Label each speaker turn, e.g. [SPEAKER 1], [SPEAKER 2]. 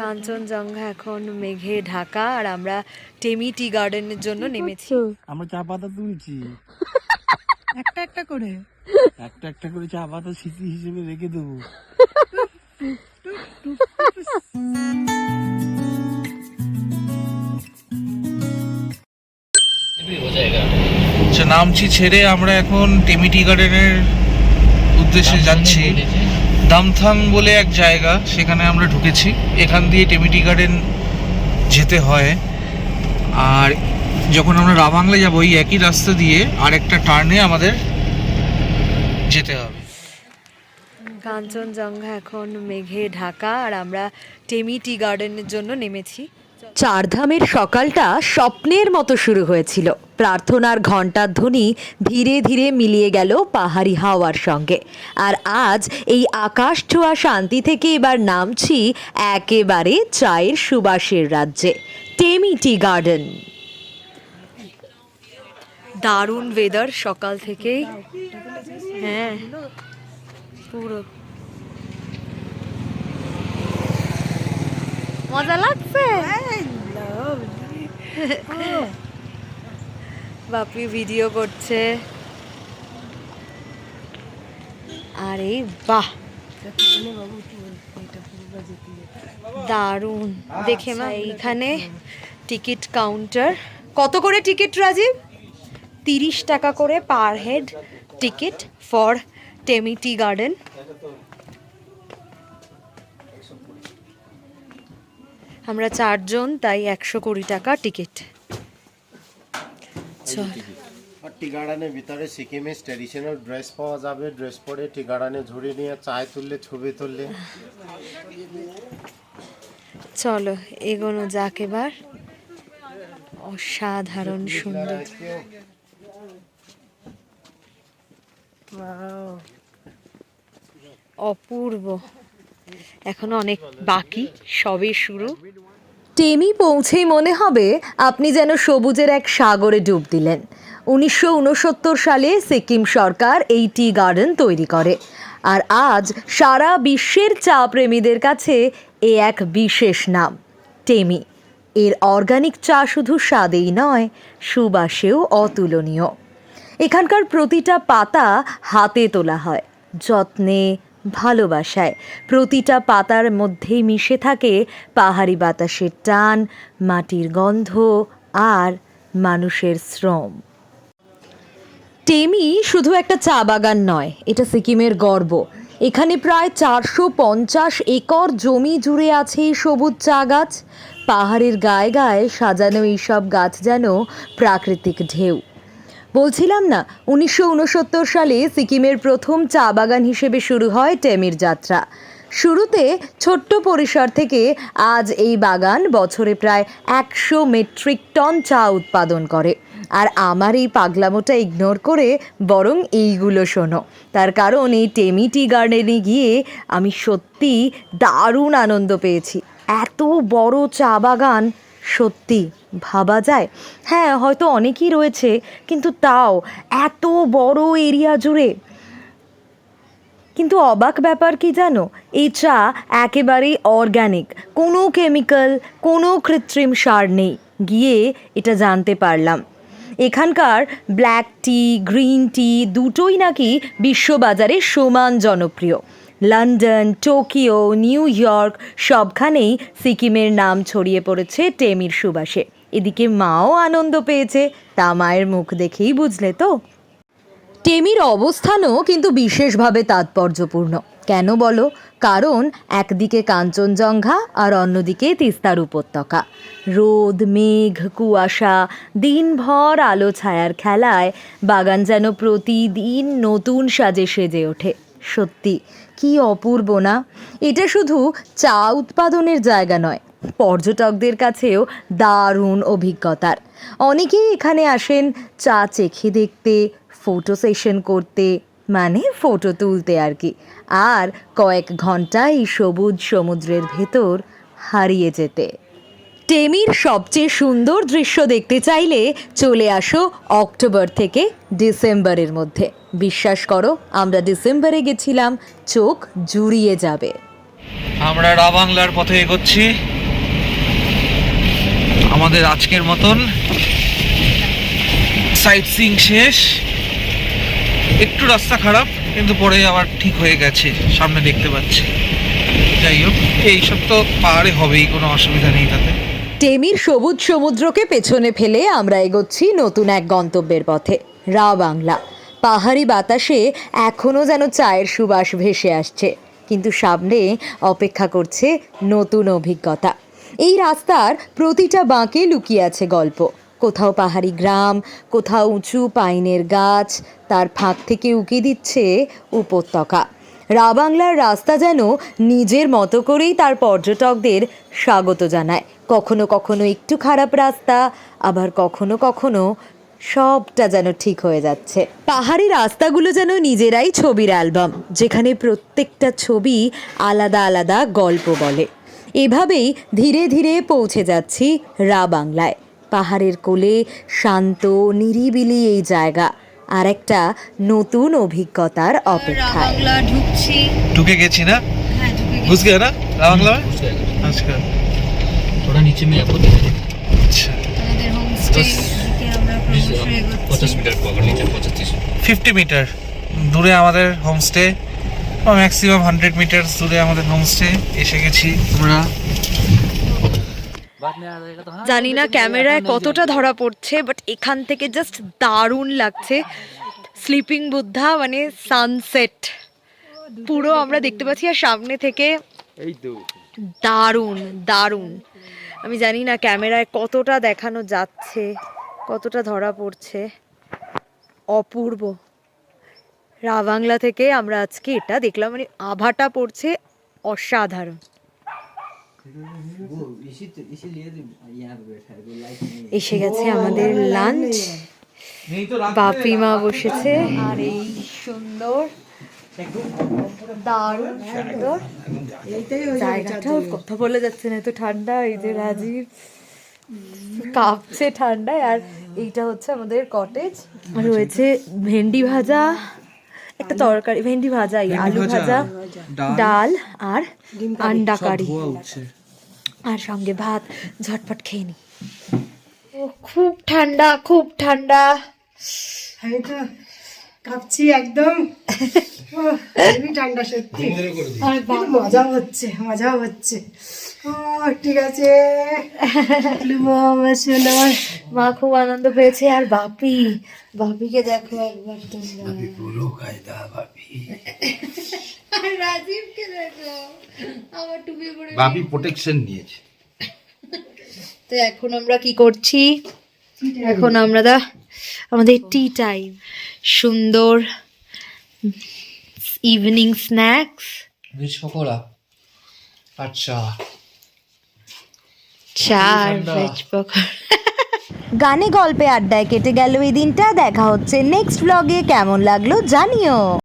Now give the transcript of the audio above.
[SPEAKER 1] কাঞ্চনজঙ্ঘা এখন মেঘে ঢাকা আর আমরা টেমি টি গার্ডেনের জন্য নেমেছি।
[SPEAKER 2] আমরা চা পাতা তুলছি।
[SPEAKER 3] একটা একটা করে?
[SPEAKER 2] একটা একটা করে চা পাতা স্মৃতি হিসেবে রেখে দেবো।
[SPEAKER 4] আচ্ছা নামছি ছেড়ে আমরা এখন টেমিটি গার্ডেনের উদ্দেশ্যে যাচ্ছি। দামথাং বলে এক জায়গা, সেখানে আমরা ঢুকেছি। এখান দিয়ে টেমিটি গার্ডেন যেতে হয়। আর যখন আমরা রাবাংলা যাব, ওই একই রাস্তা দিয়ে আরেকটা টার্নে আমাদের যেতে হবে।
[SPEAKER 1] কাঞ্চনজঙ্ঘা এখন মেঘে ঢাকা, আর আমরা টেমি টি গার্ডেনের জন্য নেমেছি।
[SPEAKER 5] চারধামের সকালটা স্বপ্নের মতো শুরু হয়েছিল। প্রার্থনার ঘণ্টার ধ্বনি ধীরে ধীরে মিলিয়ে গেল পাহাড়ি হাওয়ার সঙ্গে। আর আজ এই আকাশ ছোঁয়া শান্তি থেকে এবার নামছি একেবারে চায়ের সুবাসের রাজ্যে টেমি টি গার্ডেন।
[SPEAKER 1] দারুণ ওয়েদার সকাল থেকেই। হ্যাঁ পুরো মজা লাগছে? বাপি ভিডিও করছে। আরে বাহ! দারুণ। দেখে মা এইখানে টিকিট কাউন্টার কত করে টিকিট রাজীব? তিরিশ টাকা করে per head ticket for Temi tea garden আমরা চারজন তাই একশো কুড়ি টাকা টিকিট। চল
[SPEAKER 6] আর টি গার্ডেনের ভিতরে সিকিমের ট্র্যাডিশনাল ড্রেস পাওয়া যাবে ড্রেস পরে টি গার্ডেনে ঝুড়ি নিয়ে চায় তুললে ছবি তুললে।
[SPEAKER 1] চলো এগোনো যাক এবার। অসাধারণ সুন্দর। অপূর্ব। এখনও অনেক বাকি, সবে শুরু।
[SPEAKER 5] টেমি পৌঁছেই মনে হবে আপনি যেন সবুজের এক সাগরে ডুব দিলেন। উনিশশো উনসত্তর সালে সিকিম সরকার এই টি গার্ডেন তৈরি করে। আর আজ সারা বিশ্বের চা প্রেমীদের কাছে এ এক বিশেষ নাম, টেমি। এর অর্গানিক চা শুধু স্বাদেই নয়, সুবাসেও অতুলনীয়। এখানকার প্রতিটা পাতা হাতে তোলা হয়, যত্নে ভালোবাসায়। প্রতিটা পাতার মধ্যেই মিশে থাকে পাহাড়ি বাতাসের টান, মাটির গন্ধ আর মানুষের শ্রম। টেমি শুধু একটা চা বাগান নয়, এটা সিকিমের গর্ব। এখানে প্রায় চারশো পঞ্চাশ একর জমি জুড়ে আছে সবুজ চা গাছ। পাহাড়ের গায়ে গায়ে সাজানো এইসব গাছ যেন প্রাকৃতিক ঢেউ। বলছিলাম না, উনিশশো উনসত্তর সালে সিকিমের প্রথম চা বাগান হিসেবে শুরু হয় টেমির যাত্রা। শুরুতে ছোট্ট পরিসর থেকে আজ এই বাগান বছরে প্রায় একশো মেট্রিক টন চা উৎপাদন করে। আর আমার এই পাগলামোটা ইগনোর করে বরং এইগুলো শোনো। তার কারণ এই টেমি টি গার্ডেনে গিয়ে আমি সত্যি দারুণ আনন্দ পেয়েছি। এত বড় চা বাগান সত্যি ভাবা যায়। হ্যাঁ হয়তো অনেকই রয়েছে, কিন্তু তাও এত বড় এরিয়া জুড়ে। কিন্তু অবাক ব্যাপার কি জানো? এই চা একেবারেই অর্গ্যানিক কোনো কেমিক্যাল কোনো কৃত্রিম সার নেই। গিয়ে এটা জানতে পারলাম। এখানকার ব্ল্যাক টি গ্রিন টি দুটোই নাকি বিশ্ববাজারে সমান জনপ্রিয়। লন্ডন, টোকিও, নিউ ইয়র্ক সবখানেই সিকিমের নাম ছড়িয়ে পড়েছে টেমির সুবাসে। এদিকে মাও আনন্দ পেয়েছে, তা মায়ের মুখ দেখেই বুঝলে তো। টেমির অবস্থানও কিন্তু বিশেষভাবে তাৎপর্যপূর্ণ। কেন বলো? কারণ একদিকে কাঞ্চনজঙ্ঘা আর অন্যদিকে তিস্তার উপত্যকা। রোদ, মেঘ, কুয়াশা, দিনভর আলো ছায়ার খেলায় বাগান যেন প্রতিদিন নতুন সাজে সেজে ওঠে। সত্যি, কি অপূর্ব না? এটা শুধু চা উৎপাদনের জায়গা নয় পর্যটকদের কাছেও দারুণ অভিজ্ঞতার। অনেকেই এখানে আসেন চা চেখে দেখতে ফটো সেশন করতে মানে ফটো তুলতে আর কি। আর কয়েক ঘণ্টা এই সবুজ সমুদ্রের ভেতর হারিয়ে যেতে। টেমির সবচেয়ে সুন্দর দৃশ্য দেখতে চাইলে চলে আসো অক্টোবর থেকে ডিসেম্বরের মধ্যে। বিশ্বাস করো, আমরা ডিসেম্বরে গেছিলাম, চোখ জুড়িয়ে যাবে।
[SPEAKER 4] আমরা রা বাংলার পথে এগোচ্ছি। আমাদের আজকের মতন সাইট সিং শেষ। একটু রাস্তা খারাপ, কিন্তু পরে আবার ঠিক হয়ে গেছে, সামনে দেখতে পাচ্ছি। যাই হোক এইসব তো পাহাড়ে হবেই, কোনো অসুবিধা নেই তাতে।
[SPEAKER 5] টেমির সবুজ সমুদ্রকে পেছনে ফেলে আমরা এগোচ্ছি নতুন এক গন্তব্যের পথে রা বাংলা পাহাড়ি বাতাসে এখনও যেন চায়ের সুবাস ভেসে আসছে, কিন্তু সামনে অপেক্ষা করছে নতুন অভিজ্ঞতা। এই রাস্তার প্রতিটা বাঁকে লুকিয়ে আছে গল্প। কোথাও পাহাড়ি গ্রাম, কোথাও উঁচু পাইনের গাছ, তার ফাঁক থেকে উকি দিচ্ছে উপত্যকা। রা বাংলার রাস্তা যেন নিজের মতো করেই তার পর্যটকদের স্বাগত জানায়। কখনো কখনো একটু খারাপ রাস্তা, আবার কখনো কখনো সবটা যেন ঠিক হয়ে যাচ্ছে। পাহাড়ি রাস্তাগুলো যেন নিজেরাই ছবির অ্যালবাম, যেখানে প্রত্যেকটা ছবি আলাদা আলাদা গল্প বলে। এভাবেই ধীরে ধীরে পৌঁছে যাচ্ছি রা বাংলায় পাহাড়ের কোলে শান্ত নিরিবিলি এই জায়গা আর একটা নতুন অভিজ্ঞতার অপেক্ষায়
[SPEAKER 1] বাংলা ঢুকছি
[SPEAKER 4] ঢুকে গেছি না
[SPEAKER 1] হ্যাঁ ঢুকে
[SPEAKER 4] ঘুষ গিয়ে না রা বাংলা में? আচ্ছা
[SPEAKER 7] थोड़ा नीचे में आपको दिखाई देगा
[SPEAKER 4] আচ্ছা
[SPEAKER 1] আমাদের হোমস্টে থেকে আমরা ক্রমশ এগোচ্ছি
[SPEAKER 7] पचास मीटर पकड़ लीजिए पचास तीस
[SPEAKER 4] ফিফটি মিটার দূরে আমাদের হোমস্টে বা ম্যাক্সিমাম হান্ড্রেড মিটার দূরে আমাদের হোমস্টে এসে গেছি আমরা।
[SPEAKER 1] জানি না ক্যামেরায় কতটা ধরা পড়ছে বাট এখান থেকে জাস্ট দারুণ লাগছে। স্লিপিং বুদ্ধা মানে সানসেট পুরো আমরা দেখতে পাচ্ছি আর সামনে থেকে দারুণ দারুণ। আমি জানি না ক্যামেরায় কতটা দেখানো যাচ্ছে, কতটা ধরা পড়ছে। অপূর্ব। রা বাংলা থেকে আমরা আজকে এটা দেখলাম মানে আভাটা পড়ছে অসাধারণ। এসে গেছে আমাদের লাঞ্চ বাপি মা বসেছে। আর এই সুন্দর দারুণ সুন্দর জায়গাটা। কথা বলে যাচ্ছে না এত ঠান্ডা এই যে রাজীব। কাঁপছে ঠান্ডায়। আর এইটা হচ্ছে আমাদের কটেজ আর রয়েছে ভেন্ডি ভাজা। একটা তরকারি ভেন্ডি ভাজা আলু ভাজা ডাল আর আন্ডা কারি। আর সঙ্গে ভাত ঝটপট খেয়ে নি। ও খুব ঠান্ডা খুব ঠান্ডা।
[SPEAKER 3] কাঁপছি একদম। ঠান্ডা সত্যি। মজাও হচ্ছে মজাও হচ্ছে। ঠিক আছে। আমার
[SPEAKER 1] মা খুব আনন্দ পেয়েছে আর বাপি বাপিকে দেখো একবার তোমরা। আর রাজীবকে দেখো আমার টুপি পরে
[SPEAKER 7] বাপি প্রোটেকশন নিয়েছে।
[SPEAKER 1] তো এখন আমরা কি করছি? এখন আমরা দা আমাদের টি টাইম সুন্দর ইভিনিং স্ন্যাক্স
[SPEAKER 7] আচ্ছা
[SPEAKER 1] চা আর ভেজ পকোড়া
[SPEAKER 5] গানে গল্পে আড্ডায় কেটে গেল এই দিনটা। দেখা হচ্ছে নেক্সট ব্লগে কেমন লাগল জানিও।